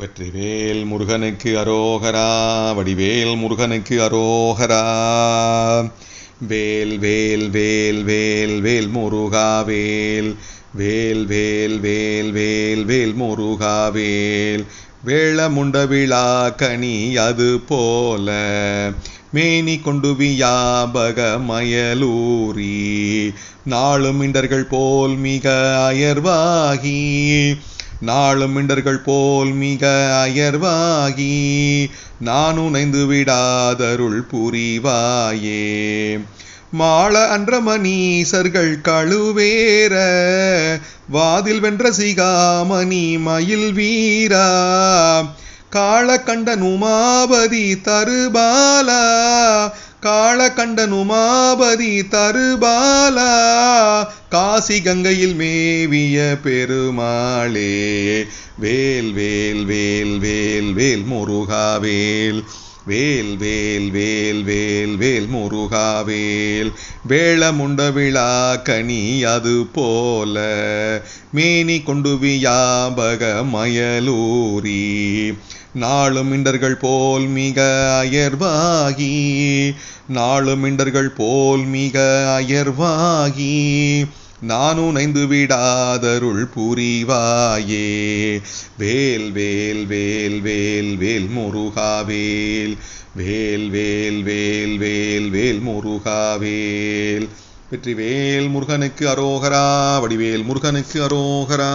வெற்றிவேல் முருகனுக்கு அரோகரா வடிவேல் முருகனுக்கு அரோகரா. வேல் வேல் வேல் வேல் வேல் முருகா வேல். வேல் வேல் வேல் வேல் வேல் முருகா வேல். வேளமுண்ட விழா கனி அது போல. மேனி கொண்டு வியாபக மயலூரி. நாளும் இண்டர்கள் போல் மிக அயர்வாகி. நாளும் மிண்டர்கள் போல் மிக அயர்வாகி நான் உனைந்து விடாதருள் புரிவாயே. மாள அன்றமணீசர்கள் கழுவேற வாதில் வென்ற சிகாமணி மயில் வீரா. காளகண்டன் உமாபதி தருபாலா காளகண்டன் உமாபதி தருபாலா. காசி கங்கையில் மேவிய பெருமாளே. வேல் வேல் வேல் வேல் வேல் முருகாவேல் வேல். வேல் வேல் வேல் வேல் முருகாவேல் வேளமுண்ட விழா கனி அது போல. மேனி கொண்டு வியாபக மயலூரி. நாளும் இண்டர்கள் போல் மிக அயர்வாகி நாளும் இண்டர்கள் போல் மிக அயர்வாகி நான் உனைந்து விடாதருள் புரிவாயே. வேல் வேல் வேல் வேல் வேல் முருகாவேல் வேல் வேல் வேல் வேல் வேல் முருகாவேல் வெற்றி வேல். முருகனுக்கு அரோகரா வடிவேல் முருகனுக்கு அரோகரா.